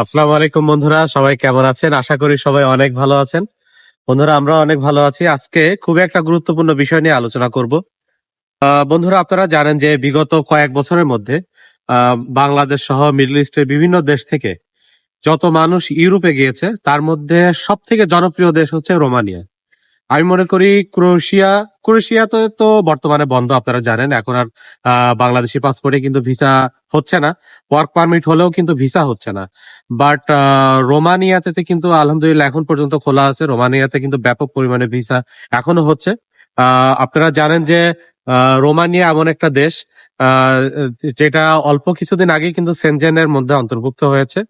আসসালামু আলাইকুম বন্ধুরা, সবাই কেমন আছেন? আশা করি সবাই অনেক ভালো আছেন। বন্ধুরা আমরা অনেক ভালো আছি। আজকে খুব একটা গুরুত্বপূর্ণ বিষয় নিয়ে আলোচনা করব। বন্ধুরা, আপনারা জানেন যে বিগত কয়েক বছরের মধ্যে বাংলাদেশ সহ মিডল ইস্টের বিভিন্ন দেশ থেকে যত মানুষ ইউরোপে গিয়েছে, তার মধ্যে সব থেকে জনপ্রিয় দেশ হচ্ছে রোমানিয়া। আমি মনে করি ক্রোয়েশিয়া ক্রোয়েশিয়া তো বর্তমানে বন্ধ, আপনারা জানেন। এখন আর বাংলাদেশি পাসপোর্টে কিন্তু ভিসা হচ্ছে না। ওয়ার্ক পারমিট হলেও কিন্তু ভিসা হচ্ছে না। বাট রোমানিয়াতে কিন্তু আলহামদুলিল্লাহ এখন পর্যন্ত খোলা আছে। রোমানিয়াতে কিন্তু ব্যাপক পরিমাণে ভিসা এখনও হচ্ছে। আপনারা জানেন যে রোমানিয়া এমন একটা দেশ যেটা অল্প কিছুদিন আগে কিন্তু সেনজেনের মধ্যে অন্তর্ভুক্ত হয়েছে।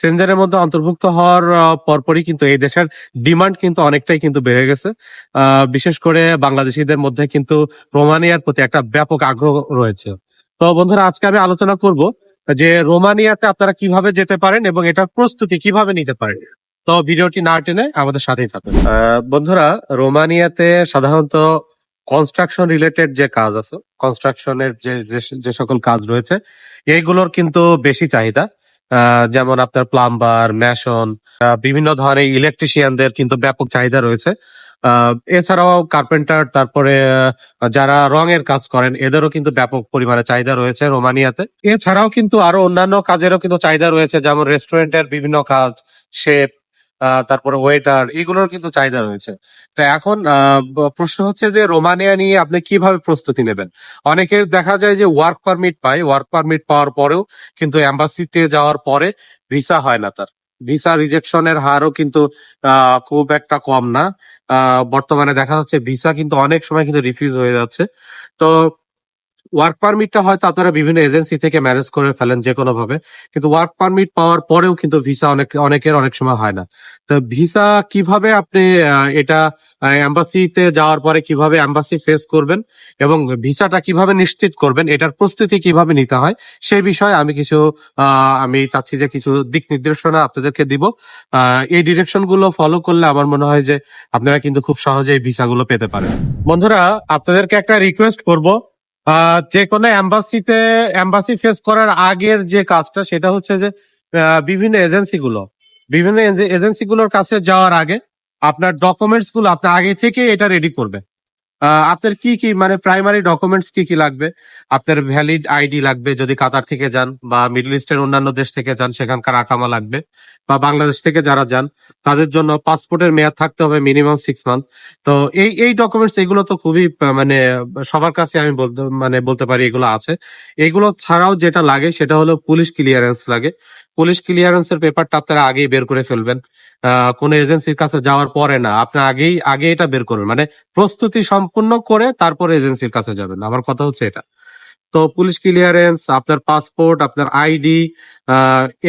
সেনজেনের মধ্যে অন্তর্ভুক্ত হওয়ার পরপরই কিন্তু এই দেশের ডিমান্ড কিন্তু অনেকটাই কিন্তু বেড়ে গেছে। বিশেষ করে বাংলাদেশিদের মধ্যে কিন্তু রোমানিয়ার প্রতি একটা ব্যাপক আগ্রহ রয়েছে। তো বন্ধুরা, আজকে আমি আলোচনা করব যে রোমানিয়াতে আপনারা কীভাবে যেতে পারেন এবং এটার প্রস্তুতি কীভাবে নিতে পারেন। তো ভিডিওটি না টেনে আমাদের সাথেই থাকুন। বন্ধুরা, রোমানিয়াতে সাধারণত কনস্ট্রাকশন রিলেটেড যে কাজ আছে কনস্ট্রাকশনের যে, যে- সকল কাজ রয়েছে, এইগুলোর কিন্তু বেশি চাহিদা। যেমন আপনার প্লাম্বার ম্যাশন বিভিন্ন ধরনের ইলেকট্রিশিয়ানদের কিন্তু ব্যাপক চাহিদা রয়েছে। এছাড়াও কার্পেন্টার তারপরে যারা রঙের কাজ করেন, এদেরও কিন্তু ব্যাপক পরিমাণে চাহিদা রয়েছে রোমানিয়াতে। এছাড়াও কিন্তু আরও অন্যান্য কাজেরও কিন্তু চাহিদা রয়েছে, যেমন রেস্টুরেন্টের বিভিন্ন কাজ শেফ তারপরে ওয়েটার এগুলোর কিন্তু চাহিদা রয়েছে। তো এখন প্রশ্ন হচ্ছে যে রোমানিয়া নিয়ে আপনি কীভাবে প্রস্তুতি নেবেন? অনেকের দেখা যায় যে ওয়ার্ক পারমিট পায় ওয়ার্ক পারমিট পাওয়ার পরেও কিন্তু এম্বাসিতে যাওয়ার পরে ভিসা হয় না তার। ভিসা রিজেকশনের হারও কিন্তু খুব একটা কম না। বর্তমানে দেখা যাচ্ছে ভিসা কিন্তু অনেক সময় কিন্তু রিফিউজ হয়ে যাচ্ছে। তো ওয়ার্ক পারমিটটা হয়তো আপনারা বিভিন্ন এজেন্সি থেকে ম্যানেজ করে ফেলেন যে কোনো ভাবে কিন্তু ওয়ার্ক পারমিট পাওয়ার পরেও কিন্তু ভিসা অনেক, অনেকের অনেক সময় হয় না। তো ভিসা কীভাবে আপনি এটা এম্বাসিতে যাওয়ার পরে কীভাবে এম্বাসি ফেস করবেন এবং ভিসাটা কীভাবে নিশ্চিত করবেন, এটার প্রস্তুতি কীভাবে নিতে হয়, সেই বিষয়ে আমি কিছু আমি চাচ্ছি যে কিছু দিক নির্দেশনা আপনাদেরকে দিব। এই ডিরেকশনগুলো ফলো করলে আমার মনে হয় যে আপনারা কিন্তু খুব সহজেই ভিসাগুলো পেতে পারেন। বন্ধুরা, আপনাদেরকে একটা রিকোয়েস্ট করব। যে কোনো অ্যাম্বাসিতে এম্বাসি ফেস করার আগের যে কাজটা, সেটা হচ্ছে যে বিভিন্ন এজেন্সিগুলো বিভিন্ন এজেন্সি গুলোর কাছে যাওয়ার আগে আপনার ডকুমেন্টসগুলো আপনি আগে থেকে এটা রেডি করবে আপনার কি কি মানে প্রাইমারি ডকুমেন্টস কি কি লাগবে? আপনার ভ্যালিড আইডি লাগবে যদি কাতার থেকে যান বা মিডল ইস্টের অন্যান্য দেশ থেকে যান, সেখানকার আকামা লাগবে। বা বাংলাদেশ থেকে যারা যান, তাদের জন্য পাসপোর্টের মেয়াদ থাকতে হবে মিনিমাম সিক্স মান্থ তো এই এই ডকুমেন্টস এগুলো তো খুবই মানে সবার কাছে আমি বলতে মানে বলতে পারি এগুলো আছে। এগুলো ছাড়াও যেটা লাগে, সেটা হলো পুলিশ ক্লিয়ারেন্স লাগে। পুলিশ ক্লিয়ারেন্সের পেপারটা আপনারা আগেই বের করে ফেলবেন। কোনো এজেন্সির কাছে যাওয়ার পরে না, আপনি আগেই, আগে এটা বের করবেন। মানে প্রস্তুতি সম্পূর্ণ করে তারপরে এজেন্সির কাছে যাবেন। আমার কথা হচ্ছে এটা। তো পুলিশ ক্লিয়ারেন্স, আপনার পাসপোর্ট, আপনার আইডি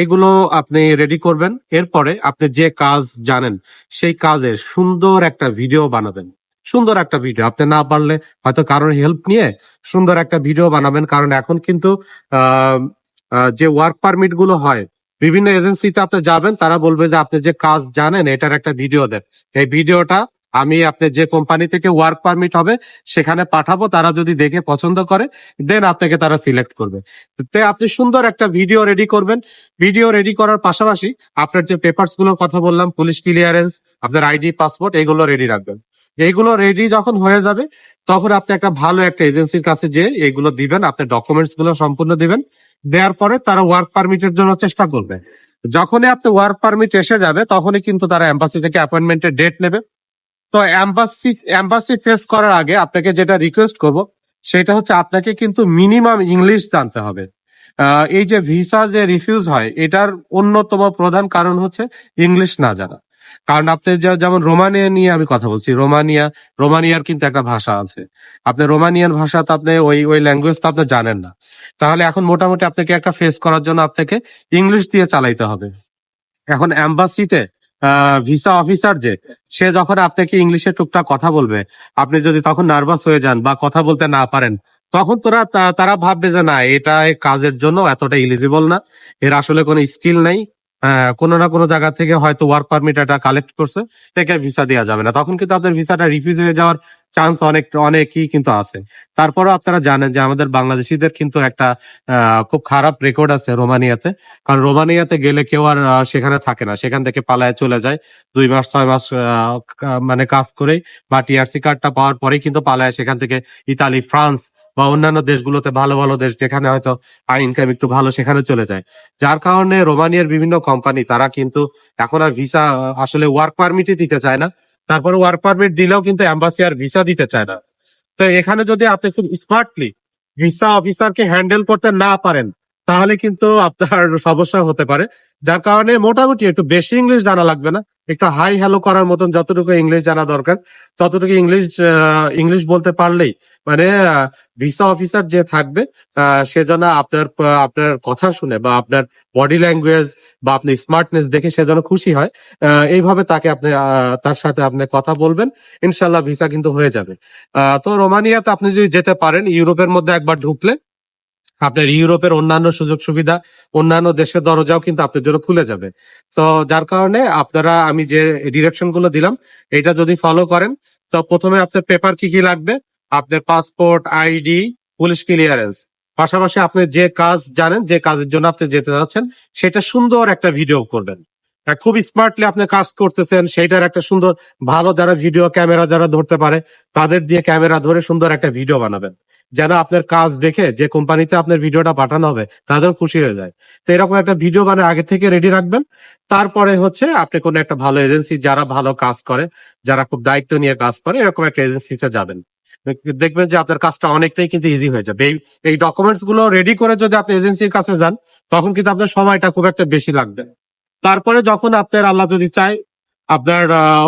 এগুলো আপনি রেডি করবেন। এরপরে আপনি যে কাজ জানেন, সেই কাজের সুন্দর একটা ভিডিও বানাবেন। সুন্দর একটা ভিডিও আপনি না পারলে হয়তো কারোর হেল্প নিয়ে সুন্দর একটা ভিডিও বানাবেন। কারণ এখন কিন্তু যে ওয়ার্ক পারমিটগুলো হয় বিভিন্ন এজেন্সিতে আপনি যাবেন, তারা বলবে যে আপনি যে কাজ জানেন, এটার একটা ভিডিও দেন। এই ভিডিওটা আমি আপনি যে কোম্পানি থেকে ওয়ার্ক পারমিট হবে, সেখানে পাঠাবো, তারা যদি দেখে পছন্দ করে দেন আপনাকে তারা সিলেক্ট করবে। তে আপনি সুন্দর একটা ভিডিও রেডি করবেন। ভিডিও রেডি করার পাশাপাশি আপনার যে পেপারসগুলোর কথা বললাম পুলিশ ক্লিয়ারেন্স আপনার আইডি পাসপোর্ট এগুলো রেডি রাখবেন। এইগুলো রেডি যখন হয়ে যাবে, তখন আপনি একটা ভালো একটা এজেন্সির কাছে যে এগুলো দিবেন আপনার ডকুমেন্টসগুলো সম্পূর্ণ দিবেন, দেওয়ার পরে তারা ওয়ার্ক পারমিটের জন্য চেষ্টা করবে। যখনই আপনি ওয়ার্ক পারমিট এসে যাবে, তখনই কিন্তু তারা এম্বাসি থেকে অ্যাপয়েন্টমেন্টের ডেট নেবে। তো এম্বাসি এম্বাসি ফেস করার আগে আপনাকে যেটা রিকোয়েস্ট করব, সেটা হচ্ছে আপনাকে কিন্তু মিনিমাম ইংলিশ জানতে হবে। এই যে ভিসা যে রিফিউজ হয়, এটার অন্যতম প্রধান কারণ হচ্ছে ইংলিশ না জানা। কারণ আপনি যেমন রোমানিয়া নিয়ে আমি কথা বলছি, রোমানিয়া, রোমানিয়ার কিন্তু একটা ভাষা আছে। আপনি রোমানিয়ান ভাষা তো আপনি ওই ওই ল্যাঙ্গুয়েজ তো আপনি জানেন না। তাহলে এখন মোটামুটি আপনাকে একটা ফেস করার জন্য আপনাকে ইংলিশ দিয়ে চালাইতে হবে। এখন অ্যাম্বাসিতে ভিসা অফিসার যে, সে যখন আপনাকে ইংলিশে টুকটাক কথা বলবে, আপনি যদি তখন নার্ভাস হয়ে যান বা কথা বলতে না পারেন, তখন তোরা তারা ভাববে যে না, এটা কাজের জন্য এতটা ইলিজিবল না। এর আসলে কোনো স্কিল নাই। কোনো না কোনো জায়গা থেকে হয়তো ওয়ার্ক পারমিট একটা কালেক্ট করছে থেকে ভিসা দেওয়া যাবে না। তখন কিন্তু আপনার ভিসাটা রিফিউজ হয়ে যাওয়ার চান্স অনেক, অনেকই কিন্তু আছে। তারপরেও আপনারা জানেন যে আমাদের বাংলাদেশিদের কিন্তু একটা খুব খারাপ রেকর্ড আছে রোমানিয়াতে। কারণ রোমানিয়াতে গেলে কেউ আর সেখানে থাকে না। সেখান থেকে পালায় চলে যায়। দুই মাস, ছয় মাস মানে কাজ করেই। বা টিআরসি কার্ডটা পাওয়ার পরেই কিন্তু পালায় সেখান থেকে ইতালি, ফ্রান্স বা অন্যান্য দেশগুলোতে ভালো ভালো দেশ যেখানে হয়তো আয় ইনকাম একটু ভালো, সেখানে চলে যায়। যার কারণে রোমানিয়ার বিভিন্ন কোম্পানি তারা কিন্তু এখন আর ভিসা আসলে ওয়ার্ক পারমিটই দিতে চায় না। তারপরে ওয়ার্ক পারমিট দিলেও কিন্তু এম্বাসি আর ভিসা দিতে চায় না। তো এখানে যদি আপনি খুব স্মার্টলি ভিসা অফিসারকে হ্যান্ডেল করতে না পারেন, তাহলে কিন্তু আপনার সমস্যা হতে পারে। যার কারণে মোটামুটি একটু বেশি ইংলিশ জানা লাগবে না। একটু হাই হ্যালো করার মতন যতটুকু ইংলিশ জানা দরকার, ততটুকু ইংলিশ ইংলিশ বলতে পারলেই মানে ভিসা অফিসার যে থাকবে সে যেন আপনার আপনার কথা শুনে বা আপনার বডি ল্যাঙ্গুয়েজ বা আপনি স্মার্টনেস দেখে সে যেন খুশি হয় এইভাবে তাকে আপনি তার সাথে আপনি কথা বলবেন ইনশাল্লাহ ভিসা কিন্তু হয়ে যাবে। তো রোমানিয়াতে আপনি যদি যেতে পারেন, ইউরোপের মধ্যে একবার ঢুকলে, আপনার ইউরোপের অন্যান্য সুযোগ সুবিধা, অন্যান্য দেশের দরজাও কিন্তু আপনার জন্য খুলে যাবে। তো যার কারণে আপনারা, আমি যে ডিরেকশনগুলো দিলাম, এটা যদি ফলো করেন, তো প্রথমে আপনার পেপার কি কি লাগবে? আপনার পাসপোর্ট আইডি, পুলিশ ক্লিয়ারেন্স। পাশাপাশি আপনি যে কাজ জানেন, যে কাজের জন্য আপনি যেতে যাচ্ছেন, সেটা সুন্দর একটা ভিডিও করবেন। খুব স্মার্টলি আপনি কাজ করতেছেন সেটার একটা সুন্দর, ভালো যারা ভিডিও ক্যামেরা যারা ধরতে পারে, তাদের দিয়ে ক্যামেরা ধরে সুন্দর একটা ভিডিও বানাবেন। যেন আপনার কাজ দেখে যে কোম্পানিতে আপনার ভিডিওটা পাঠানো হবে তারা যেন খুশি হয়ে যায়। তো এরকম একটা ভিডিও মানে আগে থেকে রেডি রাখবেন। তারপরে হচ্ছে আপনি কোনো একটা ভালো এজেন্সি যারা ভালো কাজ করে, যারা খুব দায়িত্ব নিয়ে কাজ করে, এরকম একটা এজেন্সিতে যাবেন। দেখবেন যে আপনার কাজটা অনেকটাই কিন্তু ইজি হয়ে যাবে। এই ডকুমেন্টসগুলো রেডি করে যদি আপনি এজেন্সির কাছে যান, তখন কিন্তু আপনার সময়টা খুব একটা বেশি লাগবে। তারপরে যখন আপনার আল্লাহ যদি চায়, আপনার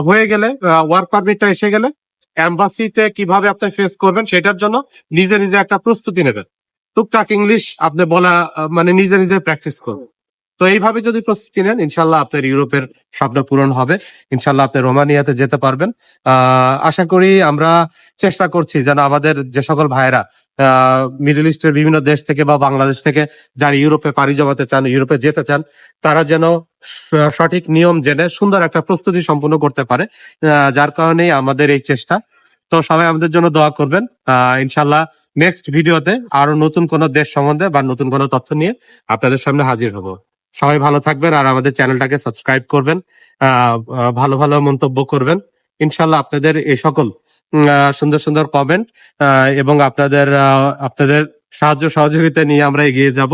হয়ে গেলে ওয়ার্ক পারমিটটা এসে গেলে এম্বাসিতে কীভাবে আপনি ফেস করবেন সেটার জন্য নিজে নিজে একটা প্রস্তুতি নেবেন। টুকটাক ইংলিশ আপনি বলা মানে নিজে নিজে প্র্যাকটিস করবেন। তো এইভাবে যদি প্রস্তুতি নেন ইনশাল্লাহ আপনার ইউরোপের স্বপ্ন পূরণ হবে। ইনশাল্লাহ আপনি রোমানিয়াতে যেতে পারবেন। আশা করি আমরা চেষ্টা করছি যেন আমাদের যে সকল ভাইয়েরা মিডল ইস্টের বিভিন্ন দেশ থেকে বা বাংলাদেশ থেকে যারা ইউরোপে পাড়ি জমাতে চান, ইউরোপে যেতে চান, তারা যেন সঠিক নিয়ম জেনে সুন্দর একটা প্রস্তুতি সম্পূর্ণ করতে পারে। যার কারণেই আমাদের এই চেষ্টা। তো সবাই আমাদের জন্য দোয়া করবেন। ইনশাল্লাহ নেক্সট ভিডিওতে আরও নতুন কোন দেশ সম্বন্ধে বা নতুন কোন তথ্য নিয়ে আপনাদের সামনে হাজির হব। সবাই ভালো থাকবেন আর আমাদের চ্যানেলটাকে সাবস্ক্রাইব করবেন ভালো ভালো মন্তব্য করবেন। ইনশাল্লাহ আপনাদের এই সকল সুন্দর সুন্দর কমেন্ট এবং আপনাদের আপনাদের সাহায্য সহযোগিতা নিয়ে আমরা এগিয়ে যাব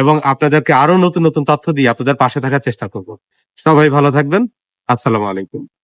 এবং আপনাদেরকে আরও নতুন নতুন তথ্য দিয়ে আপনাদের পাশে থাকার চেষ্টা করব। সবাই ভালো থাকবেন। আসসালামু আলাইকুম।